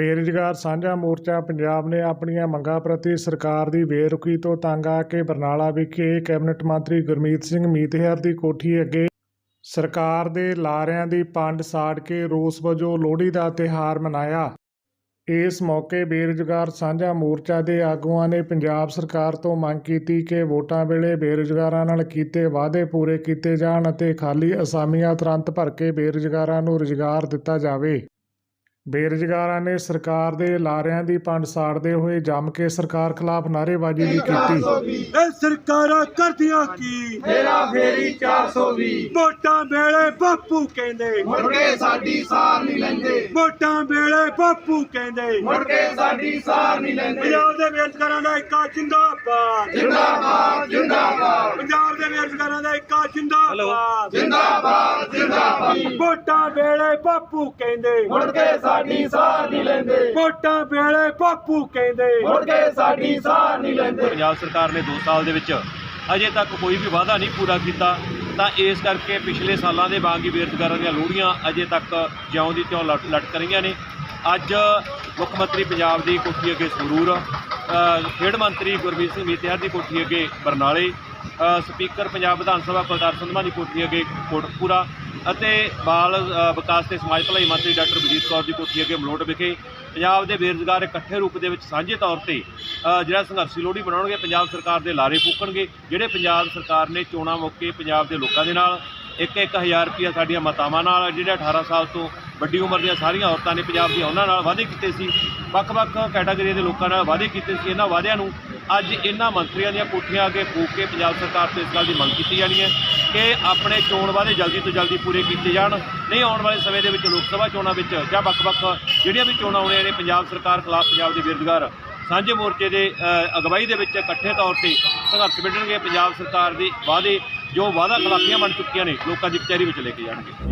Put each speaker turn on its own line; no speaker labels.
ਬੇਰੁਜ਼ਗਾਰ ਸਾਂਝਾ ਮੋਰਚਾ ਪੰਜਾਬ ਨੇ ਆਪਣੀਆਂ ਮੰਗਾਂ ਪ੍ਰਤੀ ਸਰਕਾਰ ਦੀ ਬੇਰੁਖੀ ਤੋਂ ਤੰਗ ਆ ਕੇ ਬਰਨਾਲਾ ਵਿਖੇ ਕੈਬਨਿਟ ਮੰਤਰੀ ਗੁਰਮੀਤ ਸਿੰਘ ਮੀਤਹਿਰ ਦੀ ਕੋਠੀ ਅੱਗੇ ਸਰਕਾਰ ਦੇ ਲਾਰਿਆਂ ਦੀ ਪੰਡ ਸਾੜ ਕੇ ਰੋਸ ਵਜੋਂ ਲੋਹੜੀ ਦਾ ਤਿਹਾਰ ਮਨਾਇਆ। ਇਸ ਮੌਕੇ ਬੇਰੁਜ਼ਗਾਰ ਸਾਂਝਾ ਮੋਰਚਾ ਦੇ ਆਗੂਆਂ ਨੇ ਪੰਜਾਬ ਸਰਕਾਰ ਤੋਂ ਮੰਗ ਕੀਤੀ ਕਿ ਵੋਟਾਂ ਵੇਲੇ ਬੇਰੁਜ਼ਗਾਰਾਂ ਨਾਲ ਕੀਤੇ ਵਾਅਦੇ ਪੂਰੇ ਕੀਤੇ ਜਾਣ ਅਤੇ ਖਾਲੀ ਅਸਾਮੀਆਂ ਤੁਰੰਤ ਭਰ ਕੇ ਬੇਰੁਜ਼ਗਾਰਾਂ ਨੂੰ ਰੁਜ਼ਗਾਰ ਦਿੱਤਾ ਜਾਵੇ। ਬੇਰੁਜ਼ਗਾਰਾਂ ਨੇ ਸਰਕਾਰ ਦੇ ਲਾਰਿਆਂ ਦੀ ਪੰਡ ਸਾੜਦੇ ਹੋਏ ਜੰਮ ਕੇ ਸਰਕਾਰ ਖਿਲਾਫ ਨਾਅਰੇਬਾਜ਼ੀ ਵੀ ਕੀਤੀ।
ਇਹ ਸਰਕਾਰਾਂ ਕਰਦੀਆਂ ਕੀ?
ਮੇਰਾ ਫੇਰੀ 420
ਵੋਟਾਂ ਵੇਲੇ ਬਾਪੂ ਕਹਿੰਦੇ।
ਮੁੜ ਕੇ ਸਾਡੀ ਸਾਰ ਨਹੀਂ ਲੈਂਦੇ।
ਵੋਟਾਂ ਵੇਲੇ ਬਾਪੂ ਕਹਿੰਦੇ।
ਮੁੜ ਕੇ ਸਾਡੀ ਸਾਰ ਨਹੀਂ ਲੈਂਦੇ।
ਪੰਜਾਬ ਦੇ ਬੇਰੁਜ਼ਗਾਰਾਂ ਦਾ ਇੱਕਾ ਜਿੰਦਾਬਾਦ।
ਜਿੰਦਾਬਾਦ ਜਿੰਦਾਬਾਦ।
ਪੰਜਾਬ ਬੇਰੁਜ਼ਗਾਰਾਂ ਦਾ ਇੱਕਾ ਜਿੰਦਾਬਾਦ।
ਜਿੰਦਾਬਾਦ ਜਿੰਦਾਬਾਦ।
ਵੋਟਾਂ ਵੇਲੇ ਬਾਪੂ ਕਹਿੰਦੇ।
ਮੁੜ ਕੇ ਸਾਡੀ ਸਾਰ ਨਹੀਂ ਲੈਂਦੇ।
ਵੋਟਾਂ ਵੇਲੇ ਬਾਪੂ ਕਹਿੰਦੇ।
ਮੁੜ ਕੇ ਸਾਡੀ ਸਾਰ ਨਹੀਂ ਲੈਂਦੇ।
ਪੰਜਾਬ ਸਰਕਾਰ ਨੇ 2 ਸਾਲ ਦੇ ਵਿੱਚ ਅਜੇ ਤੱਕ ਕੋਈ ਵੀ ਵਾਅਦਾ ਨਹੀਂ ਪੂਰਾ ਕੀਤਾ। ਤਾਂ ਇਸ ਕਰਕੇ ਪਿਛਲੇ ਸਾਲਾਂ ਦੇ ਵਾਂਗ ਹੀ ਬੇਰੁਜ਼ਗਾਰਾਂ ਦੀਆਂ ਲੋੜੀਆਂ ਅਜੇ ਤੱਕ ਜਿਉਂ ਦੀ ਤਿਉਂ ਲਟ ਲਟਕ ਰਹੀਆਂ ਨੇ। ਅੱਜ ਮੁੱਖ ਮੰਤਰੀ ਪੰਜਾਬ ਦੀ ਕੋਠੀ ਅੱਗੇ ਸੰਗਰੂਰ ਖੇਡ ਮੰਤਰੀ ਗੁਰਮੀਤ ਸਿੰਘ ਮੀਤਿਆਰ ਦੀ ਕੋਠੀ ਅੱਗੇ ਬਰਨਾਲੇ ਸਪੀਕਰ ਪੰਜਾਬ ਵਿਧਾਨ ਸਭਾ ਕੁਲਤਾਰ ਸੰਧਵਾ ਦੀ ਕੋਠੀ ਅੱਗੇ ਕੋਟਕਪੂਰਾ ਅਤੇ ਬਾਲ ਵਿਕਾਸ ਤੇ ਸਮਾਜ ਭਲਾਈ ਮੰਤਰੀ ਡਾਕਟਰ ਬਲਜੀਤ ਕੌਰ ਦੀ ਕੋਠੀ ਅੱਗੇ ਮਲੋਟ ਵਿਖੇ ਪੰਜਾਬ ਦੇ ਬੇਰੁਜ਼ਗਾਰ ਇਕੱਠੇ ਰੂਪ ਦੇ ਵਿੱਚ ਸਾਂਝੇ ਤੌਰ ਤੇ ਜਿਹੜਾ ਸੰਘਰਸ਼ੀ ਲੋਹੜੀ ਬਣਾਉਣਗੇ ਪੰਜਾਬ ਸਰਕਾਰ ਦੇ ਲਾਰੇ ਫੂਕਣਗੇ, ਜਿਹੜੇ ਪੰਜਾਬ ਸਰਕਾਰ ਨੇ ਚੋਣਾਂ ਮੌਕੇ ਪੰਜਾਬ ਦੇ ਲੋਕਾਂ ਦੇ ਨਾਲ ਇੱਕ ਇੱਕ ਹਜ਼ਾਰ ਰੁਪਈਆ ਸਾਡੀਆਂ ਮਾਤਾਵਾਂ ਨਾਲ, ਜਿਹੜੇ 18 ਸਾਲ ਤੋਂ ਵੱਡੀ ਉਮਰ ਦੀਆਂ ਸਾਰੀਆਂ ਔਰਤਾਂ ਨੇ ਪੰਜਾਬ ਦੀਆਂ ਉਹਨਾਂ ਨਾਲ ਵਾਅਦੇ ਕੀਤੇ ਸੀ, ਵੱਖ-ਵੱਖ ਕੈਟਾਗਰੀ ਦੇ ਲੋਕਾਂ ਨਾਲ ਵਾਅਦੇ ਕੀਤੇ ਸੀ, ਇਹਨਾਂ ਵਾਅਦਿਆਂ ਨੂੰ ਅੱਜ ਇਹਨਾਂ ਮੰਤਰੀਆਂ ਦੀਆਂ ਕੋਠੀਆਂ ਅੱਗੇ ਫੂਕ ਕੇ ਪੰਜਾਬ ਸਰਕਾਰ ਤੋਂ ਇਸ ਗੱਲ ਦੀ ਮੰਗ ਕੀਤੀ ਜਾਣੀ ਹੈ ਕਿ ਆਪਣੇ ਚੋਣ ਵਾਅਦੇ ਜਲਦੀ ਤੋਂ ਜਲਦੀ ਪੂਰੇ ਕੀਤੇ ਜਾਣ, ਨਹੀਂ ਆਉਣ ਵਾਲੇ ਸਮੇਂ ਦੇ ਵਿੱਚ ਲੋਕ ਸਭਾ ਚੋਣਾਂ ਵਿੱਚ ਜਾਂ ਵੱਖ-ਵੱਖ ਜਿਹੜੀਆਂ ਵੀ ਚੋਣਾਂ ਆਉਣੀਆਂ ਨੇ ਪੰਜਾਬ ਸਰਕਾਰ ਖਿਲਾਫ ਪੰਜਾਬ ਦੇ ਬੇਰੁਜ਼ਗਾਰ ਸਾਂਝੇ ਮੋਰਚੇ ਦੇ ਅਗਵਾਈ ਦੇ ਵਿੱਚ ਇਕੱਠੇ ਤੌਰ ਤੇ ਸੰਘਰਸ਼ ਵਿੱਢਣਗੇ, ਪੰਜਾਬ ਸਰਕਾਰ ਦੇ ਵਾਅਦੇ, ਜੋ ਵਾਅਦਾ ਖਿਲਾਫੀਆਂ ਬਣ ਚੁੱਕੀਆਂ ਨੇ, ਲੋਕਾਂ ਦੀ ਕਚਹਿਰੀ ਵਿੱਚ ਲੈ ਕੇ ਜਾਣਗੇ।